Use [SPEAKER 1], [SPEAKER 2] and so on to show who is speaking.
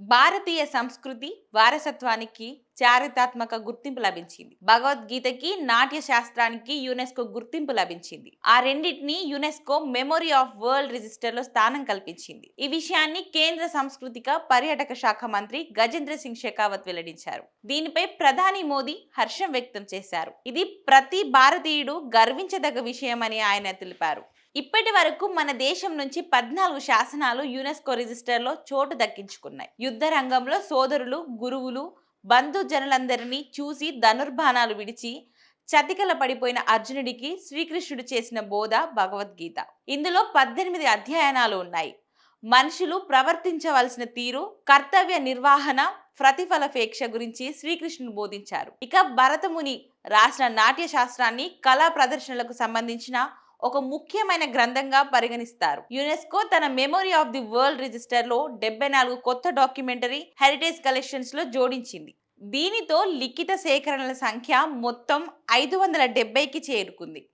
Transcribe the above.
[SPEAKER 1] భారతీయ సంస్కృతి వారసత్వానికి చారిత్రాత్మక గుర్తింపు లభించింది. భగవద్గీతకి నాట్య శాస్త్రానికి యునెస్కో గుర్తింపు లభించింది. ఆ రెండింటిని యునెస్కో మెమొరీ ఆఫ్ వరల్డ్ రిజిస్టర్లో స్థానం కల్పించింది. ఈ విషయాన్ని కేంద్ర సాంస్కృతిక పర్యాటక శాఖ మంత్రి గజేంద్ర సింగ్ షెకావత్ వెల్లడించారు. దీనిపై ప్రధాని మోదీ హర్షం వ్యక్తం చేశారు. ఇది ప్రతి భారతీయుడు గర్వించదగ్గ విషయమని ఆయన తెలిపారు. ఇప్పటి వరకు మన దేశం నుంచి పద్నాలుగు శాసనాలు యునెస్కో రిజిస్టర్లో చోటు దక్కించుకున్నాయి. యుద్ధ రంగంలో సోదరులు గురువులు బంధుజనులందరినీ చూసి ధనుర్బాణాలు విడిచి చతికల పడిపోయిన అర్జునుడికి శ్రీకృష్ణుడు చేసిన బోధ భగవద్గీత. ఇందులో పద్దెనిమిది అధ్యయనాలు ఉన్నాయి. మనుషులు ప్రవర్తించవలసిన తీరు కర్తవ్య నిర్వహణ ప్రతిఫలపేక్ష గురించి శ్రీకృష్ణుడు బోధించారు. ఇక భరతముని రాసిన నాట్య శాస్త్రాన్ని కళా ప్రదర్శనలకు సంబంధించిన ఒక ముఖ్యమైన గ్రంథంగా పరిగణిస్తారు. యునెస్కో తన మెమొరీ ఆఫ్ ది వరల్డ్ రిజిస్టర్లో డెబ్బై నాలుగు కొత్త డాక్యుమెంటరీ హెరిటేజ్ కలెక్షన్స్లో జోడించింది. దీనితో లిఖిత సేకరణల సంఖ్య మొత్తం ఐదు వందల డెబ్బైకి చేరుకుంది.